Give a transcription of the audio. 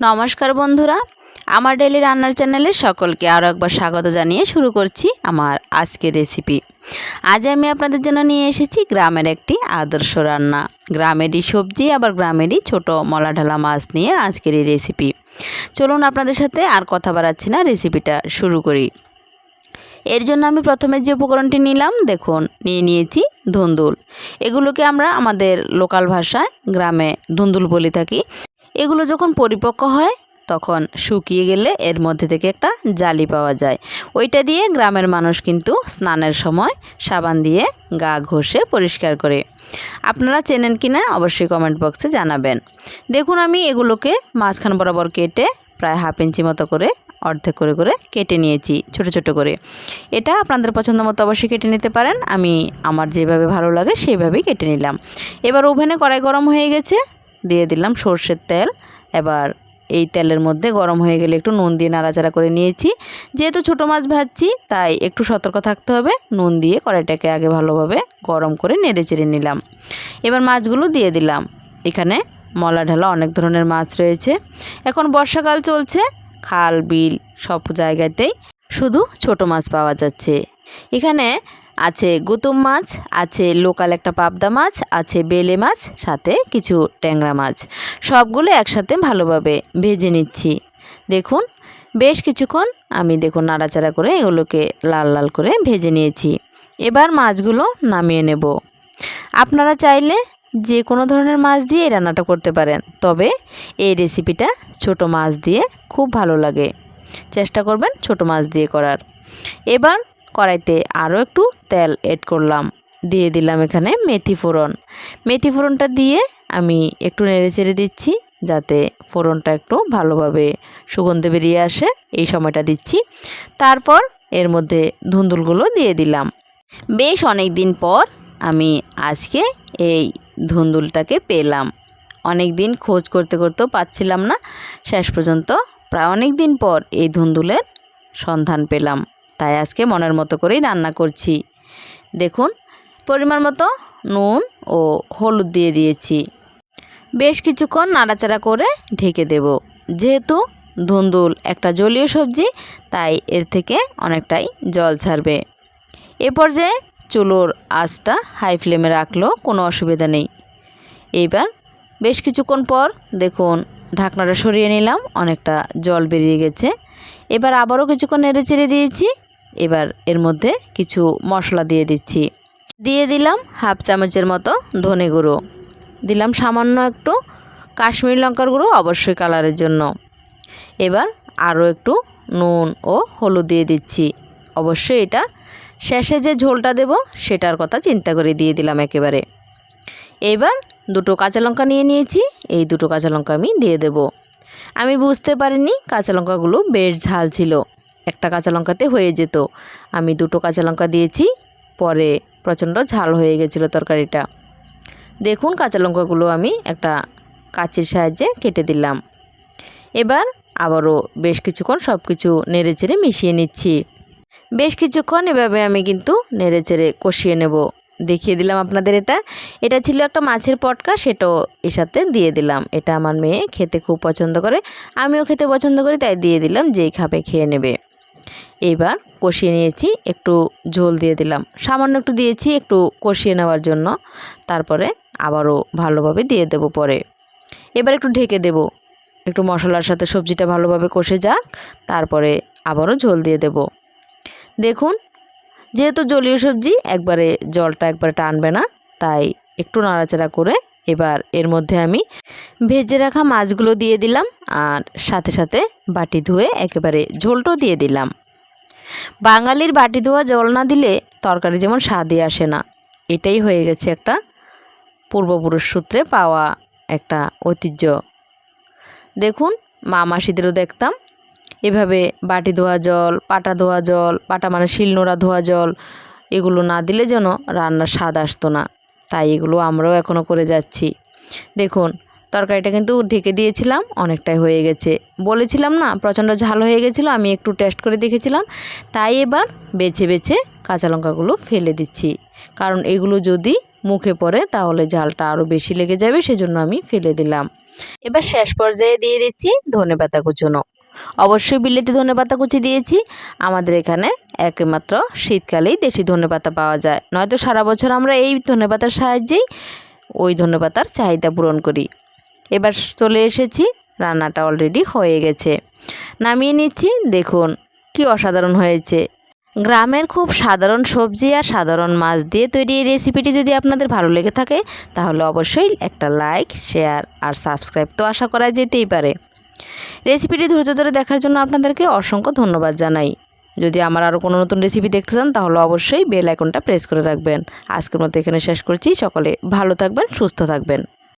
নমস্কার বন্ধুরা, আমার ডেলি রান্নার চ্যানেলে সকলকে আরও একবার স্বাগত জানিয়ে শুরু করছি আমার আজকের রেসিপি আজ আমি আপনাদের জন্য নিয়ে এসেছি গ্রামের একটি আদর্শ রান্না। গ্রামেরই সবজি, আবার গ্রামেরই ছোট মলাঢালা মাছ নিয়ে আজকের এই রেসিপি চলুন আপনাদের সাথে আর কথা বাড়াচ্ছি না রেসিপিটা শুরু করি। এর জন্য আমি প্রথমে যে উপকরণটি নিলাম, দেখুন, নিয়ে নিয়েছি ধুন্দুল। এগুলোকে আমরা আমাদের লোকাল ভাষায় গ্রামে ধুন্দুল বলে থাকি। এগুলো যখন পরিপক্ক হয়, তখন শুকিয়ে গেলে এর মধ্যে থেকে একটা জালি পাওয়া যায়। ওইটা দিয়ে গ্রামের মানুষ কিন্তু স্নানের সময় সাবান দিয়ে গা ঘষে পরিষ্কার করে। আপনারা চেনেন কি না, অবশ্যই কমেন্ট বক্সে জানাবেন। দেখুন আমি এগুলোকে মাঝখান বরাবর কেটে প্রায় হাফ ইঞ্চি মতো করে, অর্ধেক করে করে কেটে নিয়েছি, ছোট ছোট করে। এটা আপনাদের পছন্দ মতো অবশ্যই কেটে নিতে পারেন। আমি আমার যেভাবে ভালো লাগে সেইভাবেই কেটে নিলাম। এবার ওভেনে কড়াই গরম হয়ে গেছে। দিয়ে দিলাম সর্ষের তেল। এবার এই তেলের মধ্যে গরম হয়ে গেলে একটু নুন দিয়ে নাড়াচাড়া করে নিয়েছি। যেহেতু ছোটো মাছ ভাজছি, তাই একটু সতর্ক থাকতে হবে। নুন দিয়ে কড়াইটাকে আগে ভালোভাবে গরম করে নেড়ে চেড়ে নিলাম। এবার মাছগুলো দিয়ে দিলাম। এখানে মলা ঢালা অনেক ধরনের মাছ রয়েছে। এখন বর্ষাকাল চলছে, খাল, বিল সব জায়গাতেই শুধু ছোট মাছ পাওয়া যাচ্ছে। এখানে আছে গুতুম মাছ, আছে লোকাল একটা পাবদা মাছ, আছে বেলে মাছ, সাথে কিছু ট্যাংরা মাছ। সবগুলো একসাথে ভালোভাবে ভেজে নিচ্ছি। দেখুন, বেশ কিছুক্ষণ আমি দেখুন নাড়াচাড়া করে এগুলোকে লাল লাল করে ভেজে নিয়েছি। এবার মাছগুলো নামিয়ে নেব। আপনারা চাইলে যে কোনো ধরনের মাছ দিয়ে এই রান্নাটা করতে পারেন, তবে এই রেসিপিটা ছোট মাছ দিয়ে খুব ভালো লাগে। চেষ্টা করবেন ছোট মাছ দিয়ে করার। এবার কড়াইতে আরও একটু তেল এড করলাম। দিয়ে দিলাম এখানে মেথি ফোড়ন। মেথি ফোড়নটা দিয়ে আমি একটু নেড়ে চেড়ে দিচ্ছি যাতে ফোড়নটা একটু ভালোভাবে সুগন্ধে বেরিয়ে আসে। এই সময়টা দিচ্ছি। তারপর এর মধ্যে ধুন্দুলগুলো দিয়ে দিলাম। বেশ অনেক দিন পর আমি আজকে এই ধুন্দুলটাকে পেলাম। অনেক দিন খোঁজ করতে করতেও পাচ্ছিলাম না। শেষ পর্যন্ত প্রায় অনেক দিন পর এই ধুন্দুলের সন্ধান পেলাম। তাই আজকে মনের মতো করেই রান্না করছি। দেখুন, পরিমাণ মতো নুন ও হলুদ দিয়ে দিয়েছি। বেশ কিছুক্ষণ নাড়াচাড়া করে ঢেকে দেব। যেহেতু ধুন্দুল একটা জলীয় সবজি, তাই এর থেকে অনেকটাই জল ছাড়বে। এ পর্যায়ে চুলোর আঁচটা হাই ফ্লেমে রাখলেও কোনো অসুবিধা নেই। এইবার বেশ কিছুক্ষণ পর দেখুন, ঢাকনাটা সরিয়ে নিলাম, অনেকটা জল বেরিয়ে গেছে। এবার আবারও কিছুক্ষণ নেড়ে চেড়ে দিয়েছি। এবার এর মধ্যে কিছু মশলা দিয়ে দিচ্ছি। দিয়ে দিলাম হাফ চামচের মতো ধনে গুঁড়ো। দিলাম সামান্য একটু কাশ্মীরি লঙ্কার গুঁড়ো অবশ্যই কালারের জন্য। এবার আরও একটু নুন ও হলুদ দিয়ে দিচ্ছি। অবশ্যই এটা শেষে যে ঝোলটা দেব সেটার কথা চিন্তা করে দিয়ে দিলাম একেবারে। এবার দুটো কাঁচা লঙ্কা নিয়ে নিয়েছি, এই দুটো কাঁচা লঙ্কা আমি দিয়ে দেব। আমি বুঝতে পারিনি কাঁচা লঙ্কাগুলো বেশ ঝাল ছিল। একটা কাঁচা লঙ্কাতে হয়ে যেত। আমি দুটো কাঁচা লঙ্কা দিয়েছি, পরে প্রচণ্ড ঝাল হয়ে গেছিল তরকারিটা। দেখুন কাঁচা লঙ্কাগুলো আমি একটা কাচির সাহায্যে কেটে দিলাম। এবার আবারও বেশ কিছুক্ষণ সব কিছু নেড়ে চেড়ে মিশিয়ে নিচ্ছি। বেশ কিছুক্ষণ এভাবে আমি কিন্তু নেড়ে চেড়ে কষিয়ে নেব। দেখিয়ে দিলাম আপনাদের এটা। এটা ছিল একটা মাছের পটকা, সেটাও এর সাথে দিয়ে দিলাম। এটা আমার মেয়ে খেতে খুব পছন্দ করে। আমিও খেতে পছন্দ করি, তাই দিয়ে দিলাম, যেই খাবে খেয়ে নেবে। এবার কষিয়ে নিয়েছি, একটু ঝোল দিয়ে দিলাম। সামান্য একটু দিয়েছি, একটু কষিয়ে নেওয়ার জন্য। তারপরে আবারও ভালোভাবে দিয়ে দেব পরে। এবার একটু ঢেকে দেব। একটু মশলার সাথে সবজিটা ভালোভাবে কষে যাক, তারপরে আবারও ঝোল দিয়ে দেব। দেখুন, যেহেতু জলীয় সবজি, একবারে জলটা একবারে টানবে না, তাই একটু নাড়াচাড়া করে এবার এর মধ্যে আমি ভেজে রাখা মাছগুলো দিয়ে দিলাম আর সাথে সাথে বাটি ধুয়ে একেবারে ঝোলটাও দিয়ে দিলাম। বাঙালির বাটি ধোয়া জল না দিলে তরকারি যেমন স্বাদই আসে না। এটাই হয়ে গেছে একটা পূর্বপুরুষ সূত্রে পাওয়া একটা ঐতিহ্য। দেখুন, মা মাসিদেরও দেখতাম এভাবে বাটি ধোয়া জল, পাটা ধোয়া জল, পাটা মানে শিলনোড়া ধোয়া জল এগুলো না দিলে যেন রান্নার স্বাদ আসতো না। তাই এগুলো আমরাও এখনও করে যাচ্ছি। দেখুন তরকারিটা কিন্তু ঢেকে দিয়েছিলাম, অনেকটাই হয়ে গেছে। বলেছিলাম না, প্রচণ্ড ঝাল হয়ে গেছিল, আমি একটু টেস্ট করে দেখেছিলাম। তাই এবার বেছে বেছে কাঁচা লঙ্কাগুলো ফেলে দিচ্ছি। কারণ এগুলো যদি মুখে পড়ে, তাহলে ঝালটা আরও বেশি লেগে যাবে, সেজন্য আমি ফেলে দিলাম। এবার শেষ পর্যায়ে দিয়ে দিচ্ছি ধনে পাতা কুচুনো। অবশ্যই বিলেতি ধনে পাতা কুচি দিয়েছি। আমাদের এখানে একমাত্র শীতকালেই দেশি ধনে পাতা পাওয়া যায়। নয়তো সারা বছর আমরা এই ধনে পাতার সাহায্যেই ওই ধনে পাতার চাহিদা পূরণ করি। এবার চলে এসেছি, রান্নাটা অলরেডি হয়ে গেছে। নামিয়ে নিচ্ছি, দেখুন কি অসাধারণ হয়েছে। গ্রামের খুব সাধারণ সবজি আর সাধারণ মাছ দিয়ে তৈরি এই রেসিপিটি যদি আপনাদের ভালো লেগে থাকে, তাহলে অবশ্যই একটা লাইক শেয়ার আর সাবস্ক্রাইব তো আশা করা যেতেই পারে। রেসিপিটি ধৈর্য ধরে দেখার জন্য আপনাদেরকে অসংখ্য ধন্যবাদ জানাই। যদি আমার আরও কোনো নতুন রেসিপি দেখতে চান, তাহলে অবশ্যই বেল আইকনটা প্রেস করে রাখবেন। আজকের মতো এখানে শেষ করছি। সকলে ভালো থাকবেন, সুস্থ থাকবেন।